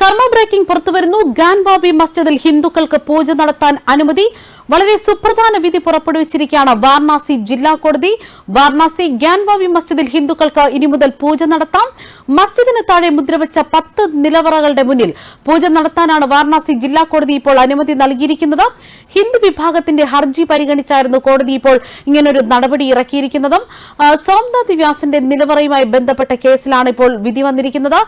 കർമ്മ ബ്രേക്കിംഗ് പുറത്തുവരുന്നു. ഗാൻബാബി മസ്ജിദിൽ ഹിന്ദുക്കൾക്ക് പൂജ നടത്താൻ അനുമതി. വളരെ സുപ്രധാന വിധി പുറപ്പെടുവിച്ചിരിക്കുകയാണ് വാരണാസി ജില്ലാ കോടതി. വാരണാസി ഗ്യാൻവാവി മസ്ജിദിൽ ഹിന്ദുക്കൾക്ക് ഇനി മുതൽ പൂജ നടത്താം. മസ്ജിദിന് താഴെ മുദ്രവെച്ച പത്ത് നിലവറകളുടെ മുന്നിൽ പൂജ നടത്താനാണ് വാരണാസി ജില്ലാ കോടതി ഇപ്പോൾ അനുമതി നൽകിയിരിക്കുന്നത്. ഹിന്ദു വിഭാഗത്തിന്റെ ഹർജി പരിഗണിച്ചായിരുന്നു കോടതി ഇപ്പോൾ ഇങ്ങനൊരു നടപടി ഇറക്കിയിരിക്കുന്നതും. സോംനാഥ് വ്യാസിന്റെ നിലവറയുമായി ബന്ധപ്പെട്ട കേസിലാണ് ഇപ്പോൾ വിധി വന്നിരിക്കുന്നത്.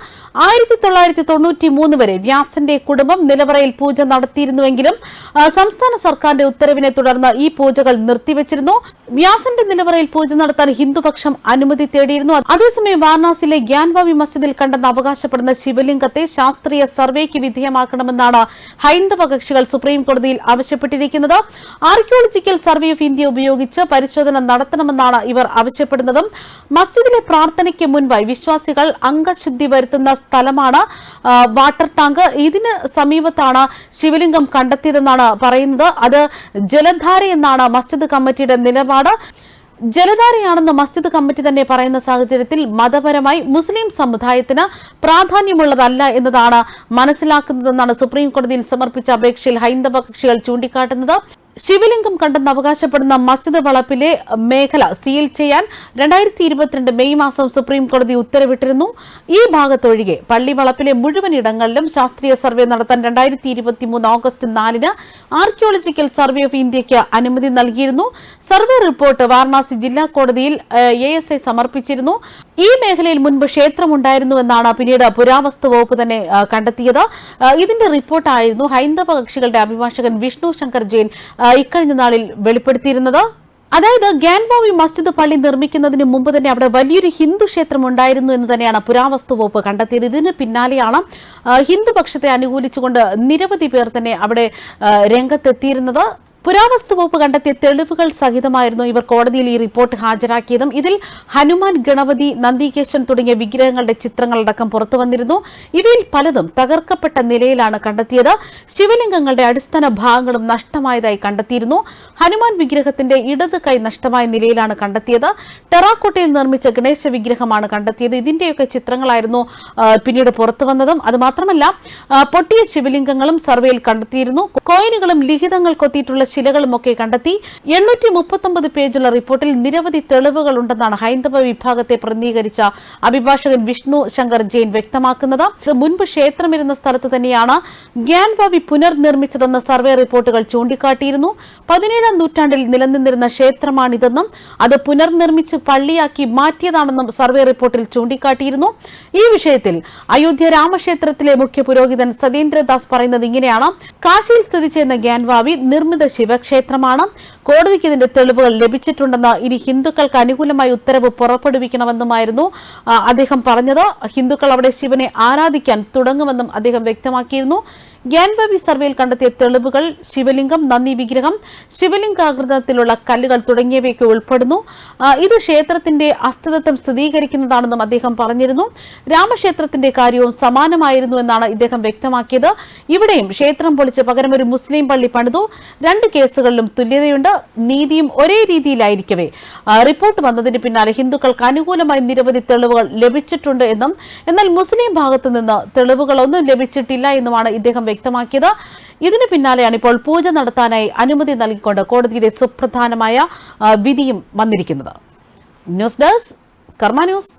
ആയിരത്തി തൊള്ളായിരത്തി തൊണ്ണൂറ്റി മൂന്ന് വരെ വ്യാസന്റെ കുടുംബം നിലവറയിൽ പൂജ നടത്തിയിരുന്നുവെങ്കിലും സംസ്ഥാന സർക്കാരിന്റെ ഉത്തരവിനെ തുടർന്ന് ഈ പൂജകൾ നിർത്തിവച്ചിരുന്നു. വ്യാസന്റെ നിലവറയിൽ പൂജ നടത്താൻ ഹിന്ദുപക്ഷം അനുമതി തേടിയിരുന്നു. അതേസമയം വാരണാസിയിലെ ഗ്യാൻവാവി മസ്ജിദിൽ കണ്ടെന്ന് അവകാശപ്പെടുന്ന ശിവലിംഗത്തെ ശാസ്ത്രീയ സർവേക്ക് വിധേയമാക്കണമെന്നാണ് ഹൈന്ദവ കക്ഷികൾ സുപ്രീം കോടതിയിൽ ആവശ്യപ്പെട്ടിരിക്കുന്നത്. ആർക്കിയോളജിക്കൽ സർവേ ഓഫ് ഇന്ത്യ ഉപയോഗിച്ച് പരിശോധന നടത്തണമെന്നാണ് ഇവർ ആവശ്യപ്പെടുന്നതും. മസ്ജിദിലെ പ്രാർത്ഥനയ്ക്ക് മുൻപായി വിശ്വാസികൾ അംഗശുദ്ധി വരുത്തുന്ന സ്ഥലമാണ് വാട്ടർ ടാങ്ക്. ഇതിന് സമീപത്താണ് ശിവലിംഗം കണ്ടെത്തിയതെന്നാണ് പറയുന്നത്. അത് ജലധാര എന്നാണ് മസ്ജിദ് കമ്മിറ്റിയുടെ നിലപാട്. ജലധാരയാണെന്ന് മസ്ജിദ് കമ്മിറ്റി തന്നെ പറയുന്ന സാഹചര്യത്തിൽ മതപരമായി മുസ്ലിം സമുദായത്തിന് പ്രാധാന്യമുള്ളതല്ല എന്നതാണ് മനസ്സിലാക്കുന്നതെന്നാണ് സുപ്രീം കോടതിയിൽ സമർപ്പിച്ച അപേക്ഷയിൽ ഹൈന്ദവ കക്ഷികൾ ചൂണ്ടിക്കാട്ടുന്നത്. ശിവലിംഗം കണ്ടെന്ന് അവകാശപ്പെടുന്ന മസ്ജിദ് വളപ്പിലെ മേഖല സീൽ ചെയ്യാൻ രണ്ടായിരത്തി ഇരുപത്തിരണ്ട് മെയ് മാസം സുപ്രീം കോടതി ഉത്തരവിട്ടിരുന്നു. ഈ ഭാഗത്തൊഴികെ പള്ളി വളപ്പിലെ മുഴുവൻ ഇടങ്ങളിലും ശാസ്ത്രീയ സർവേ നടത്താൻ രണ്ടായിരത്തി ഇരുപത്തിമൂന്ന് ഓഗസ്റ്റ് നാലിന് ആർക്കിയോളജിക്കൽ സർവേ ഓഫ് ഇന്ത്യയ്ക്ക് അനുമതി നൽകിയിരുന്നു. സർവേ റിപ്പോർട്ട് വാരണാസി ജില്ലാ കോടതിയിൽ എ എസ് ഐ സമർപ്പിച്ചിരുന്നു. ഈ മേഖലയിൽ മുൻപ് ക്ഷേത്രമുണ്ടായിരുന്നുവെന്നാണ് പിന്നീട് പുരാവസ്തു വകുപ്പ് തന്നെ കണ്ടെത്തിയത്. ഇതിന്റെ റിപ്പോർട്ടായിരുന്നു ഹൈന്ദവ കക്ഷികളുടെ അഭിഭാഷകൻ വിഷ്ണു ശങ്കർ ജെയിൻ ഇക്കഴിഞ്ഞ നാളിൽ വെളിപ്പെടുത്തിയിരുന്നത്. അതായത് ഗ്യാൻബാവി മസ്ജിദ് പള്ളി നിർമ്മിക്കുന്നതിന് മുമ്പ് തന്നെ അവിടെ വലിയൊരു ഹിന്ദു ക്ഷേത്രം ഉണ്ടായിരുന്നു എന്ന് തന്നെയാണ് പുരാവസ്തു വകുപ്പ് കണ്ടെത്തിയത്. ഇതിന് പിന്നാലെയാണ് ഹിന്ദുപക്ഷത്തെ ഹിന്ദു പക്ഷത്തെ അനുകൂലിച്ചുകൊണ്ട് നിരവധി പേർ തന്നെ അവിടെ രംഗത്തെത്തിയിരുന്നത്. പുരാവസ്തു വകുപ്പ് കണ്ടെത്തിയ തെളിവുകൾ സഹിതമായിരുന്നു ഇവർ കോടതിയിൽ ഈ റിപ്പോർട്ട് ഹാജരാക്കിയതും. ഇതിൽ ഹനുമാൻ ഗണപതി നന്ദികേശൻ തുടങ്ങിയ വിഗ്രഹങ്ങളുടെ ചിത്രങ്ങളടക്കം പുറത്തു വന്നിരുന്നു. ഇവയിൽ പലതും തകർക്കപ്പെട്ട നിലയിലാണ് കണ്ടെത്തിയത്. ശിവലിംഗങ്ങളുടെ അടിസ്ഥാന ഭാഗങ്ങളും നഷ്ടമായതായി കണ്ടെത്തിയിരുന്നു. ഹനുമാൻ വിഗ്രഹത്തിന്റെ ഇടത് കൈ നഷ്ടമായ നിലയിലാണ് കണ്ടെത്തിയത്. ടെറാക്കോട്ടയിൽ നിർമ്മിച്ച ഗണേശ വിഗ്രഹമാണ് കണ്ടെത്തിയത്. ഇതിന്റെയൊക്കെ ചിത്രങ്ങളായിരുന്നു പിന്നീട് പുറത്തു വന്നതും. അതുമാത്രമല്ല പൊട്ടിയ ശിവലിംഗങ്ങളും സർവേയിൽ കണ്ടെത്തിയിരുന്നു. കോയിനുകളും ലിഖിതങ്ങൾ കൊത്തിയിട്ടുള്ള ശിലകളും ഒക്കെ കണ്ടെത്തി എണ്ണൂറ്റി മുപ്പത്തൊമ്പത് പേജുള്ള റിപ്പോർട്ടിൽ നിരവധി തെളിവുകൾ ഉണ്ടെന്നാണ് ഹൈന്ദവ വിഭാഗത്തെ പ്രതിനിധീകരിച്ച അഭിഭാഷകൻ വിഷ്ണു ശങ്കർ ജെയിൻ വ്യക്തമാക്കുന്നത്. മുൻപ് ക്ഷേത്രമിരുന്ന സ്ഥലത്ത് തന്നെയാണ് ഗ്യാൻവാവി പുനർനിർമ്മിച്ചതെന്ന് സർവേ റിപ്പോർട്ടുകൾ ചൂണ്ടിക്കാട്ടിയിരുന്നു. പതിനേഴാം നൂറ്റാണ്ടിൽ നിലനിന്നിരുന്ന ക്ഷേത്രമാണിതെന്നും അത് പുനർനിർമ്മിച്ച് പള്ളിയാക്കി മാറ്റിയതാണെന്നും സർവേ റിപ്പോർട്ടിൽ ചൂണ്ടിക്കാട്ടിയിരുന്നു. ഈ വിഷയത്തിൽ അയോധ്യ രാമക്ഷേത്രത്തിലെ മുഖ്യ പുരോഹിതൻ സതീന്ദ്രദാസ് പറയുന്നത് ഇങ്ങനെയാണ്. കാശിയിൽ സ്ഥിതി ചെയ്യുന്ന ഗ്യാൻവാവി നിർമ്മിത ശിവക്ഷേത്രമാണ്. കോടതിക്ക് ഇതിന്റെ തെളിവുകൾ ലഭിച്ചിട്ടുണ്ടെന്ന് ഇനി ഹിന്ദുക്കൾക്ക് അനുകൂലമായി ഉത്തരവ് പുറപ്പെടുവിക്കണമെന്നുമായിരുന്നു അദ്ദേഹം പറഞ്ഞത്. ഹിന്ദുക്കൾ അവിടെ ശിവനെ ആരാധിക്കാൻ തുടങ്ങുമെന്നും അദ്ദേഹം വ്യക്തമാക്കിയിരുന്നു. ഗ്യാൻബാബി സർവേയിൽ കണ്ടെത്തിയ തെളിവുകൾ ശിവലിംഗം നന്ദി വിഗ്രഹം ശിവലിംഗാകൃതത്തിലുള്ള കല്ലുകൾ തുടങ്ങിയവയൊക്കെ ഉൾപ്പെടുന്നു. ഇത് ക്ഷേത്രത്തിന്റെ അസ്തിത്വം സ്ഥിരീകരിക്കുന്നതാണെന്നും അദ്ദേഹം പറഞ്ഞിരുന്നു. രാമക്ഷേത്രത്തിന്റെ കാര്യവും സമാനമായിരുന്നു എന്നാണ് ഇദ്ദേഹം വ്യക്തമാക്കിയത്. ഇവിടെയും ക്ഷേത്രം പൊളിച്ച് പകരം ഒരു മുസ്ലിം പള്ളി പണിതു. രണ്ട് കേസുകളിലും തുല്യതയുണ്ട്. നീതിയും ഒരേ രീതിയിലായിരിക്കവേ. റിപ്പോർട്ട് വന്നതിന് പിന്നാലെ ഹിന്ദുക്കൾക്ക് അനുകൂലമായി നിരവധി തെളിവുകൾ ലഭിച്ചിട്ടുണ്ട് എന്നും എന്നാൽ മുസ്ലിം ഭാഗത്തു നിന്ന് തെളിവുകളൊന്നും ലഭിച്ചിട്ടില്ല എന്നുമാണ് ഇദ്ദേഹം വ്യക്തമാക്കിയത്. ഇതിന് പിന്നാലെയാണ് ഇപ്പോൾ പൂജ നടത്താനായി അനുമതി നൽകിക്കൊണ്ട് കോടതിയുടെ സുപ്രധാനമായ വിധിയും വന്നിരിക്കുന്നത്. News desk Karma news.